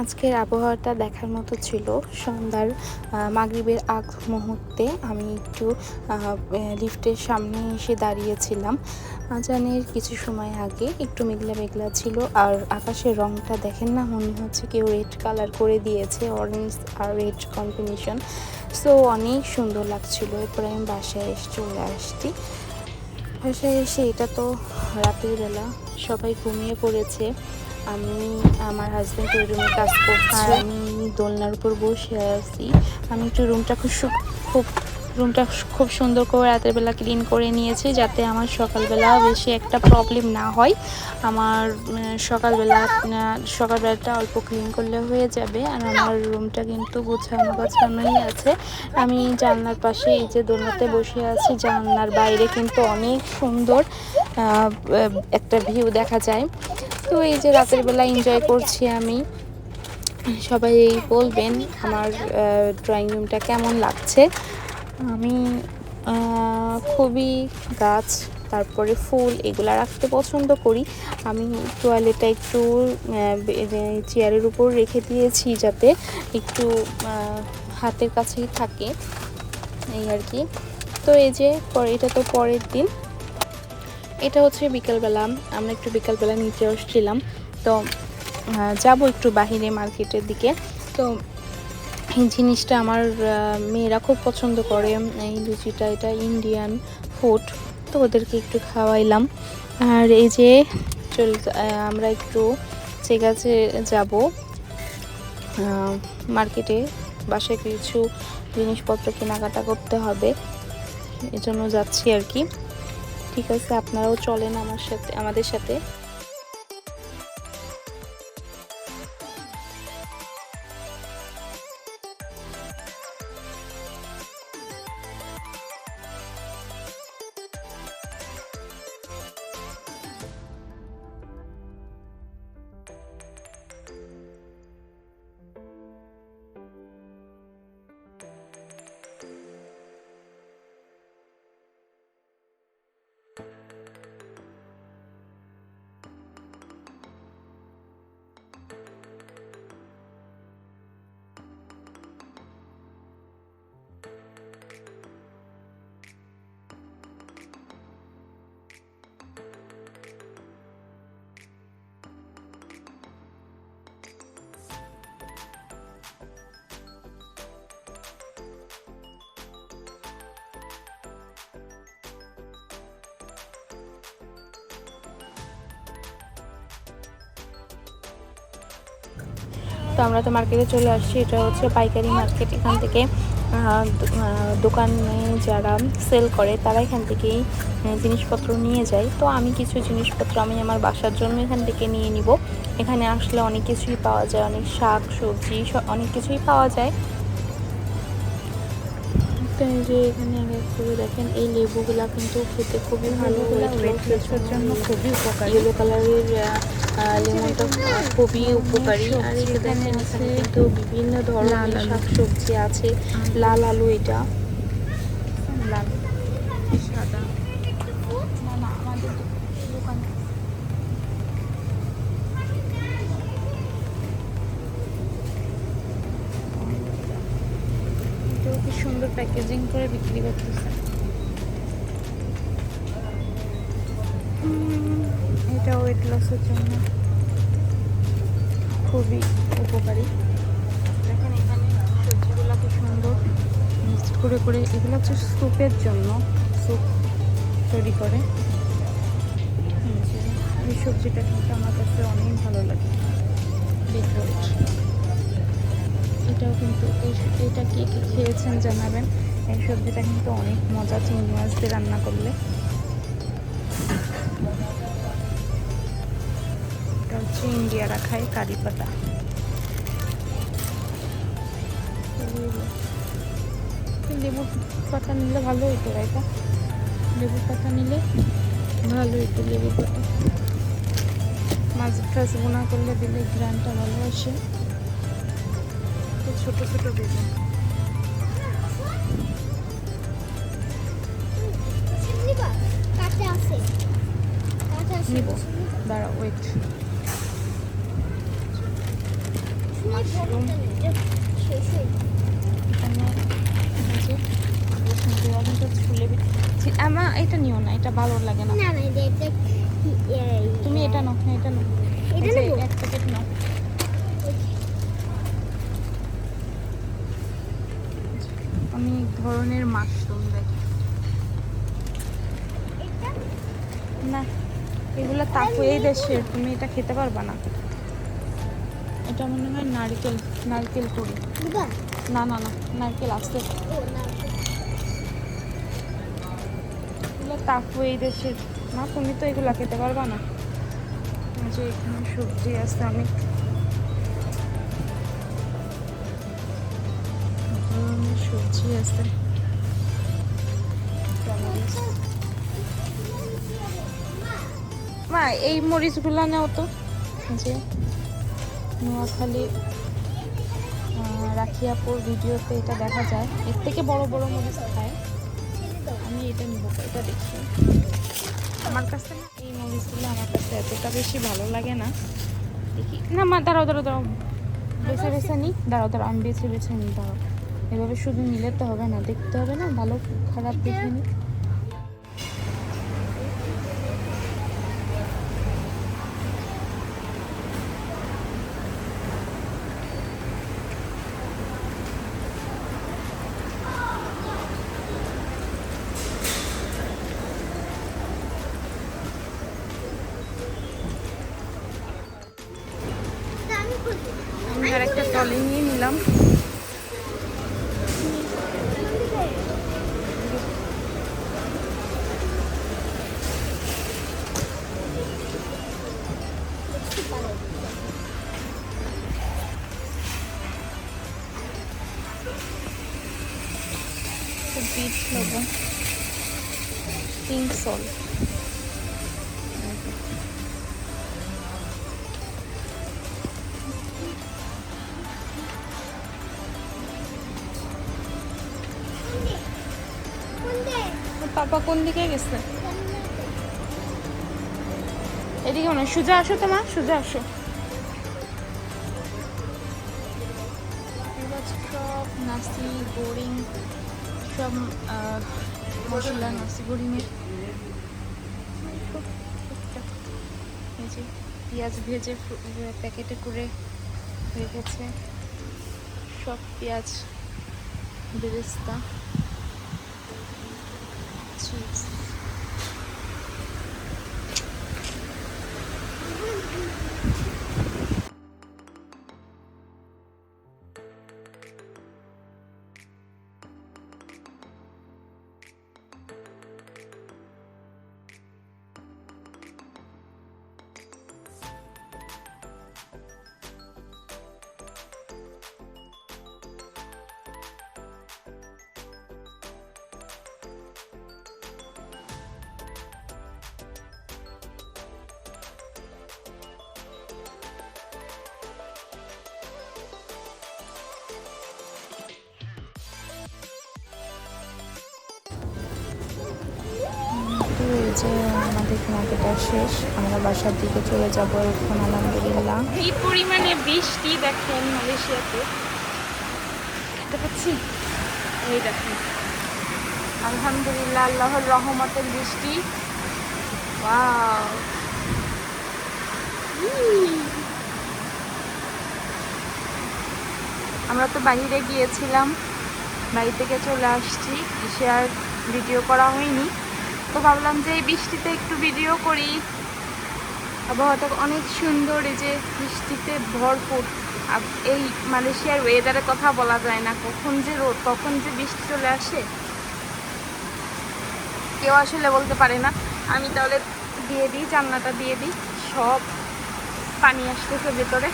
আজকের আবহাওয়াটা দেখার মতো ছিল। সন্ধ্যার মাগরিবের আগ মুহূর্তে আমি একটু লিফটের সামনে এসে দাঁড়িয়েছিলাম। আজানের কিছু সময় আগে একটু মেঘলা মেঘলা ছিল আর আকাশের রংটা দেখেন না, মনে হচ্ছে কেউ রেড কালার করে দিয়েছে, অরেঞ্জ আর রেড কম্বিনেশন। সো, অনেক সুন্দর লাগছিল। এরপরে আমি বাসায় এসে চলে আসছি। বাসায় এসে এটা তো রাতের বেলা, সবাই ঘুমিয়ে পড়েছে। আমি আমার হাজব্যান্ড ওই রুমে কাজ করছে। আমি দোলনার উপর বসে আছি। আমি একটু রুমটা খুব সু- খুব রুমটা খুব সুন্দর করে রাতের বেলা ক্লিন করে নিয়েছি যাতে আমার সকালবেলা বেশি একটা প্রবলেম না হয়। আমার সকালবেলা সকালবেলাটা অল্প ক্লিন করলে হয়ে যাবে। আর আমার রুমটা কিন্তু গোছানো গোছানোই আছে। আমি জানলার পাশে এই যে দোলনাতে বসে আছি জানলার বাইরে কিন্তু অনেক সুন্দর একটা ভিউ দেখা যায়। তো এই যে রাতের বেলা এনজয় করছি আমি। সবাই বলবেন আমার ড্রয়িং রুমটা কেমন লাগছে। আমি খুবই গাছ, তারপরে ফুল এগুলো রাখতে পছন্দ করি। আমি টয়লেটটা একটু চেয়ারের উপর রেখে দিয়েছি যাতে একটু হাতের কাছেই থাকে। এই আর কি। তো এই যে, পরে, এটা তো পরের দিন। এটা হচ্ছে বিকালবেলা, আমরা একটু বিকালবেলা নিচে আসছিলাম। তো যাব একটু বাহিরে মার্কেটের দিকে। তো, এই জিনিসটা আমার মেয়েরা খুব পছন্দ করে। এই লুচিটা, এটা ইন্ডিয়ান ফুড, তো ওদেরকে একটু খাওয়াইলাম। আর এই যে, চল আমরা একটু ঠিক আছে যাব মার্কেটে বাসায় কিছু জিনিসপত্র কেনাকাটা করতে হবে। এজন্য যাচ্ছি আর কি। ঠিক আছে আপনারাও চলেন আমার সাথে আমাদের সাথে। তো আমরা তো মার্কেটে চলে আসছি। এটা হচ্ছে পাইকারি মার্কেট এখান থেকে দোকানে যারা সেল করে, তারা এখান থেকেই জিনিসপত্র নিয়ে যায়। তো আমি কিছু জিনিসপত্র আমি আমার বাসার জন্য এখান থেকে নিয়ে নিব। এখানে আসলে অনেক কিছুই পাওয়া যায়। অনেক শাক, সবজি অনেক কিছুই পাওয়া যায়। তো যে এখানে এক এক করে দেখেন এই লেবুগুলা কিন্তু খেতে খুবই ভালো ওয়েট লসের জন্য খুবই উপকারী। ইয়েলো কালারের লেমনটা খুবই উপকারী। আর দেখেন এখানে কিন্তু বিভিন্ন ধরনের শাকসবজি আছে। লাল আলু এটা। লাল সাদা। সুন্দর প্যাকেজিং করে বিক্রি করতেছে। এটা ওয়েট লসের জন্য খুবই উপকারী। দেখেন এখানে সবজিগুলো কি সুন্দর। করে করে এগুলো হচ্ছে স্যুপের জন্য, স্যুপ তৈরি করে। এই সবজিটা কিন্তু আমার কাছে অনেক ভালো লাগে। বিটরুট এটাও কিন্তু এটা কে কে খেয়েছেন জানাবেন। এই সবজিটা কিন্তু অনেক মজা, চিংড়ি মাছ দিয়ে রান্না করলে। এটা হচ্ছে ইন্ডিয়ারা খায় কারি পাতা। লেবু পাতা নিলে ভালো হইতো এটা লেবু পাতা নিলে ভালো হইতো লেবু পাতা। মাছ টাছ বোনা করলে দিলে গ্রানটা ভালো আসে। ছোট ছোট বেগুন। নিবা। দাঁড়া ওয়েট মাশরুম আমা এটা নিও না এটা ভালো লাগে না। তুমি এটা নাও এটা নাও? এক প্যাকেট নাও অনেক ধরনের মাশরুম দেখি। না এগুলো তাপ এই দেশের তুমি এটা খেতে পারবা না। এটা মনে হয় নারকেল নারকেল করি। না না না নারকেল আসতে তাকু এই দেশের। না তুমি তো এগুলো খেতে পারবা না। যে এখানে সবজি আছে অনেক। সবজি আছে। মা, এই মরিচগুলো নাও তো। যে নোয়াখালী রাখিয়াপুর ভিডিওতে এটা দেখা যায়। এর থেকে বড় বড় মরিচ খায়। আমি এটা নিব, এটা দেখি। আমার কাছে না এই মরিচগুলো আমার কাছে এতটা বেশি ভালো লাগে না। দেখি। না, মা, দাঁড়াও দাঁড়াও দাঁড়াও। বেছে বেছে নিই দাঁড়াও দাঁড়াও, আমি বেছে বেছে নিই দাঁড়াও। এভাবে শুধু নিলে তো হবে না দেখতে হবে না ভালো খারাপ দেখে নিই পিঙ্ক কোনটা পাপা কোন দিকে গেছে? এদিকে মনে সোজা আসো তো মা, সোজা আসো। এবার সব নাসি বোরিং, সব আহ, মশলা নাসি বোরিংয়ের এই যে পেঁয়াজ ভেজে প্যাকেটে করে গেছে। সব পেঁয়াজ বেরেস্তা চিপস। যে আমাদের কেনাকাটা শেষ আমরা বাসার দিকে চলে যাব এখন আলহামদুলিল্লাহ। এই পরিমাণে বৃষ্টি দেখেন মালয়েশিয়াতে। দেখতে পাচ্ছি? এই দেখেন। আলহামদুলিল্লাহ আল্লাহর রহমতের বৃষ্টি। ওয়াও। আমরা তো বাইরে গিয়েছিলাম বাড়ি থেকে চলে আসছি এসে আর ভিডিও করা হয়নি। তো ভাবলাম যে বৃষ্টিতে একটু ভিডিও করি। আবহাওয়াটা অনেক সুন্দর, এই যে বৃষ্টিতে ভরপুর। এই মালয়েশিয়ার ওয়েদারের কথা বলা যায় না, কখন যে রোদ, কখন যে বৃষ্টি চলে আসে। কেউ আসলে বলতে পারে না। আমি তাহলে দিয়ে দিই, জানলাটা দিয়ে দিই। সব পানি আসতেছে ভেতরে।